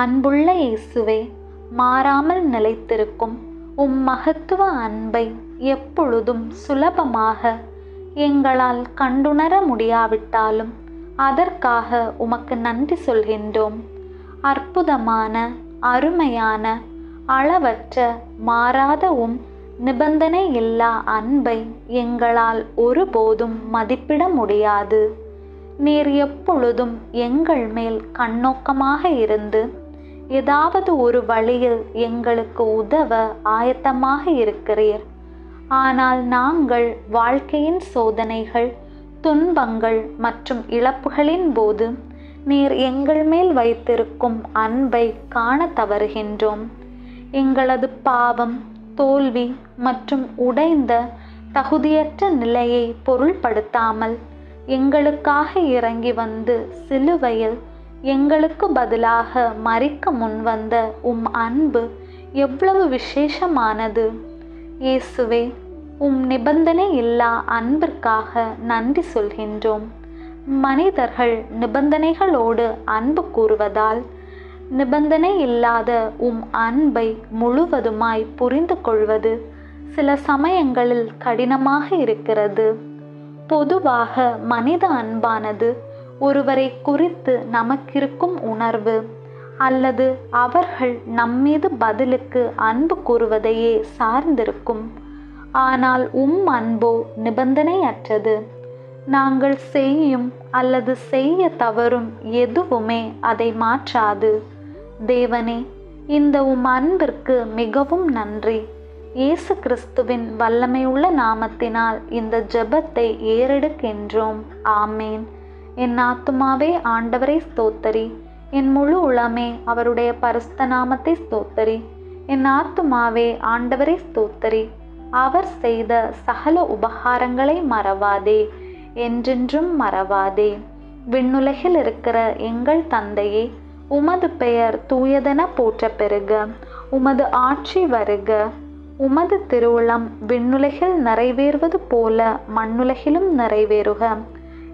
அன்புள்ள இயேசுவே மாறாமல் நிலைத்திருக்கும் உம் மகத்துவ அன்பை எப்பொழுதும் சுலபமாக எங்களால் கண்டுணர முடியாவிட்டாலும் அதற்காக உமக்கு நன்றி சொல்கின்றோம். அற்புதமான அருமையான அளவற்ற மாறாத உம் நிபந்தனை இல்லா அன்பை எங்களால் ஒருபோதும் மதிப்பிட முடியாது. நீர் எப்பொழுதும் எங்கள் மேல் கண்ணோக்கமாக இருந்து ஏதாவது ஒரு வழியில் எங்களுக்கு உதவ ஆயத்தமாக இருக்கிறீர். ஆனால் நாங்கள் வாழ்க்கையின் சோதனைகள் துன்பங்கள் மற்றும் இழப்புகளின் போது நீர் எங்கள் மேல் வைத்திருக்கும் அன்பை காண தவறுகின்றோம். எங்களது பாவம் தோல்வி மற்றும் உடைந்த தகுதியற்ற நிலையை பொருள்படுத்தாமல் எங்களுக்காக இறங்கி வந்து சிலுவையில் எங்களுக்கு பதிலாக மறிக்க முன்வந்த உம் அன்பு எவ்வளவு விசேஷமானது. இயேசுவே உம் நிபந்தனை இல்லா அன்பிற்காக நன்றி சொல்கின்றோம். மனிதர்கள் நிபந்தனைகளோடு அன்பு கூறுவதால் நிபந்தனை இல்லாத உம் அன்பை முழுவதுமாய் புரிந்து கொள்வது சில சமயங்களில் கடினமாக இருக்கிறது. பொதுவாக மனித அன்பானது ஒருவரை குறித்து நமக்கிருக்கும் உணர்வு அல்லது அவர்கள் நம்மீது பதிலுக்கு அன்பு கூறுவதையே சார்ந்திருக்கும். ஆனால் உம் அன்போ நிபந்தனையற்றது. நாங்கள் செய்யும் அல்லது செய்ய தவறும் எதுவுமே அதை மாற்றாது. தேவனே இந்த உம் அன்பிற்கு மிகவும் நன்றி. இயேசு கிறிஸ்துவின் வல்லமையுள்ள நாமத்தினால் இந்த ஜெபத்தை ஏறெடுக்கின்றோம். ஆமேன். என் ஆத்துமாவே ஆண்டவரை ஸ்தோத்தரி. என் முழு உளமே அவருடைய பரிசுத்த நாமத்தை ஸ்தோத்தரி. என் ஆத்துமாவே ஆண்டவரை ஸ்தோத்தரி. அவர் செய்த சகல உபகாரங்களை மறவாதே. என்றென்றும் மறவாதே. விண்ணுலகில் இருக்கிற எங்கள் தந்தையே உமது பெயர் தூயதென போற்ற பெருக உமது ஆட்சி வருக. உமது திருவுளம் விண்ணுலகில் நிறைவேறுவது போல மண்ணுலகிலும் நிறைவேறுக.